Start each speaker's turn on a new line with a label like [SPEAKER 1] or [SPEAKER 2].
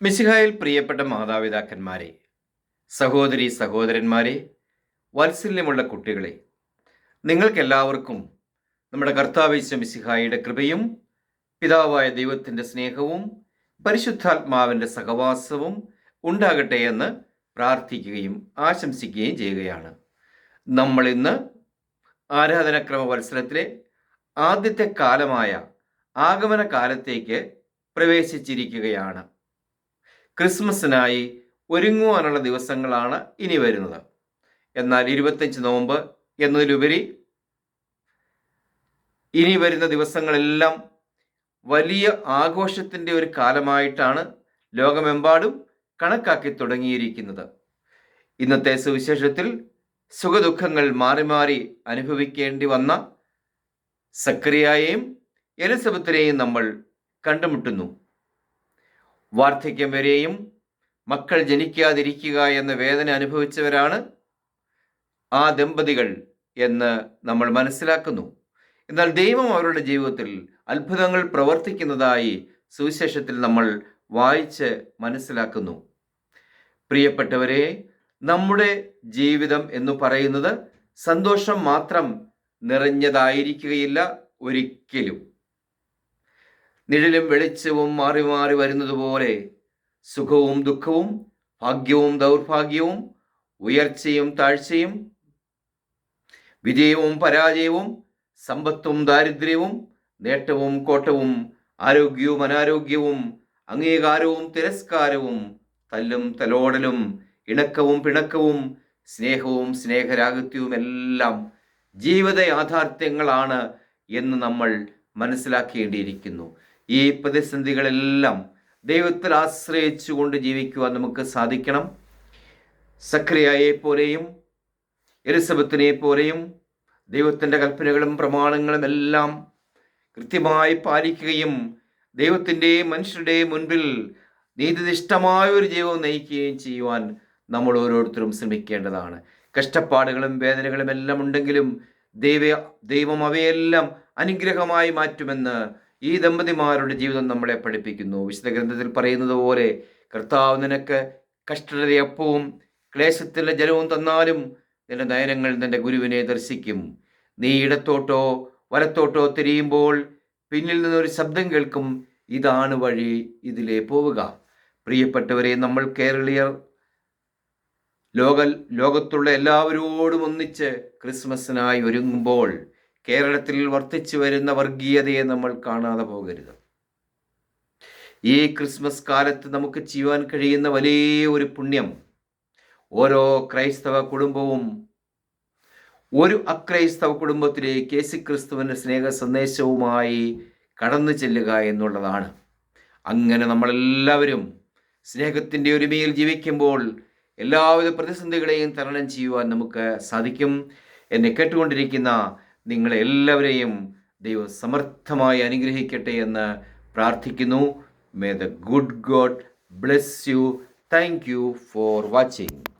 [SPEAKER 1] മിശിഹായിൽ പ്രിയപ്പെട്ട മാതാപിതാക്കന്മാരെ സഹോദരി സഹോദരന്മാരെ വാത്സല്യമുള്ള കുട്ടികളെ നിങ്ങൾക്കെല്ലാവർക്കും നമ്മുടെ കർത്താവേശ മിസിഹായിയുടെ കൃപയും പിതാവായ ദൈവത്തിന്റെ സ്നേഹവും പരിശുദ്ധാത്മാവിന്റെ സഹവാസവും ഉണ്ടാകട്ടെ എന്ന് പ്രാർത്ഥിക്കുകയും ആശംസിക്കുകയും ചെയ്യുകയാണ്. നമ്മൾ ഇന്ന് ആരാധനാക്രമ വത്സരത്തിലെ ആദ്യത്തെ കാലമായ ആഗമന കാലത്തേക്ക് പ്രവേശിച്ചിരിക്കുകയാണ്. ക്രിസ്മസിനായി ഒരുങ്ങുവാനുള്ള ദിവസങ്ങളാണ് ഇനി വരുന്നത്. എന്നാൽ ഇരുപത്തഞ്ച് നോമ്പ് എന്നതിലുപരി ഇനി വരുന്ന ദിവസങ്ങളെല്ലാം വലിയ ആഘോഷത്തിന്റെ ഒരു കാലമായിട്ടാണ് ലോകമെമ്പാടും കണക്കാക്കി തുടങ്ങിയിരിക്കുന്നത്. ഇന്നത്തെ സുവിശേഷത്തിൽ സുഖദുഃഖങ്ങൾ മാറി മാറി അനുഭവിക്കേണ്ടി വന്ന സക്രിയായെയും എലിസബത്തിനെയും നമ്മൾ കണ്ടുമുട്ടുന്നു. വാർദ്ധക്യം വരെയും മക്കൾ ജനിക്കാതിരിക്കുക എന്ന വേദന അനുഭവിച്ചവരാണ് ആ ദമ്പതികൾ എന്ന് നമ്മൾ മനസ്സിലാക്കുന്നു. എന്നാൽ ദൈവം അവരുടെ ജീവിതത്തിൽ അത്ഭുതങ്ങൾ പ്രവർത്തിക്കുന്നതായി സുവിശേഷത്തിൽ നമ്മൾ വായിച്ച് മനസ്സിലാക്കുന്നു. പ്രിയപ്പെട്ടവരെ നമ്മുടെ ജീവിതം എന്ന് പറയുന്നത് സന്തോഷം മാത്രം നിറഞ്ഞതായിരിക്കുകയില്ല ഒരിക്കലും. നിഴലും വെളിച്ചവും മാറി മാറി വരുന്നതുപോലെ സുഖവും ദുഃഖവും ഭാഗ്യവും ദൗർഭാഗ്യവും ഉയർച്ചയും താഴ്ചയും വിജയവും പരാജയവും സമ്പത്തും ദാരിദ്ര്യവും നേട്ടവും കോട്ടവും ആരോഗ്യവും അനാരോഗ്യവും അംഗീകാരവും തിരസ്കാരവും തല്ലും തലോടലും ഇണക്കവും പിണക്കവും സ്നേഹവും സ്നേഹരാഗത്യവും എല്ലാം ജീവിത യാഥാർത്ഥ്യങ്ങളാണ് എന്ന് നമ്മൾ മനസ്സിലാക്കേണ്ടിയിരിക്കുന്നു. ഈ പ്രതിസന്ധികളെല്ലാം ദൈവത്തിൽ ആശ്രയിച്ചുകൊണ്ട് ജീവിക്കുവാൻ നമുക്ക് സാധിക്കണം. സക്രിയയെ പോലെയും എലിസബത്തിനെ പോലെയും ദൈവത്തിന്റെ കൽപ്പനകളും പ്രമാണങ്ങളും എല്ലാം കൃത്യമായി പാലിക്കുകയും ദൈവത്തിന്റെയും മനുഷ്യരുടെയും മുൻപിൽ നീതിനിഷ്ഠമായ ഒരു ജീവിതം നയിക്കുകയും ചെയ്യുവാൻ നമ്മൾ ഓരോരുത്തരും ശ്രമിക്കേണ്ടതാണ്. കഷ്ടപ്പാടുകളും വേദനകളും എല്ലാം ഉണ്ടെങ്കിലും ദൈവ ദൈവം അവയെല്ലാം അനുഗ്രഹമായി മാറ്റുമെന്ന് ഈ ദമ്പതിമാരുടെ ജീവിതം നമ്മളെ പഠിപ്പിക്കുന്നു. വിശുദ്ധ ഗ്രന്ഥത്തിൽ പറയുന്നത് പോലെ കർത്താവ് നിനക്ക് കഷ്ടതയുടെ അപ്പവും ക്ലേശത്തിന്റെ ജലവും തന്നാലും നിന്റെ നയനങ്ങൾ നിന്റെ ഗുരുവിനെ ദർശിക്കും. നീ ഇടത്തോട്ടോ വലത്തോട്ടോ തിരിയുമ്പോൾ പിന്നിൽ നിന്നൊരു ശബ്ദം കേൾക്കും. ഇതാണ് വഴി ഇതിലേ പോവുക. പ്രിയപ്പെട്ടവരെ നമ്മൾ കേരളീയർ ലോക ലോകത്തുള്ള എല്ലാവരോടും ഒന്നിച്ച് ക്രിസ്മസിനായി ഒരുങ്ങുമ്പോൾ കേരളത്തിൽ വർദ്ധിച്ചു വരുന്ന വർഗീയതയെ നമ്മൾ കാണാതെ പോകരുത്. ഈ ക്രിസ്മസ് കാലത്ത് നമുക്ക് ചെയ്യുവാൻ കഴിയുന്ന വലിയ ഒരു പുണ്യം ഓരോ ക്രൈസ്തവ കുടുംബവും ഒരു അക്രൈസ്തവ കുടുംബത്തിലേക്ക് യേശു ക്രിസ്തുവിന്റെ സ്നേഹ സന്ദേശവുമായി കടന്നു ചെല്ലുക എന്നുള്ളതാണ്. അങ്ങനെ നമ്മളെല്ലാവരും സ്നേഹത്തിന്റെ ഒരുമയിൽ ജീവിക്കുമ്പോൾ എല്ലാവിധ പ്രതിസന്ധികളെയും തരണം ചെയ്യുവാൻ നമുക്ക് സാധിക്കും. എന്നെ കേട്ടുകൊണ്ടിരിക്കുന്ന നിങ്ങളെ എല്ലാവരെയും ദൈവം സമർത്ഥമായി അനുഗ്രഹിക്കട്ടെ എന്ന് പ്രാർത്ഥിക്കുന്നു. May the good God bless you thank you for watching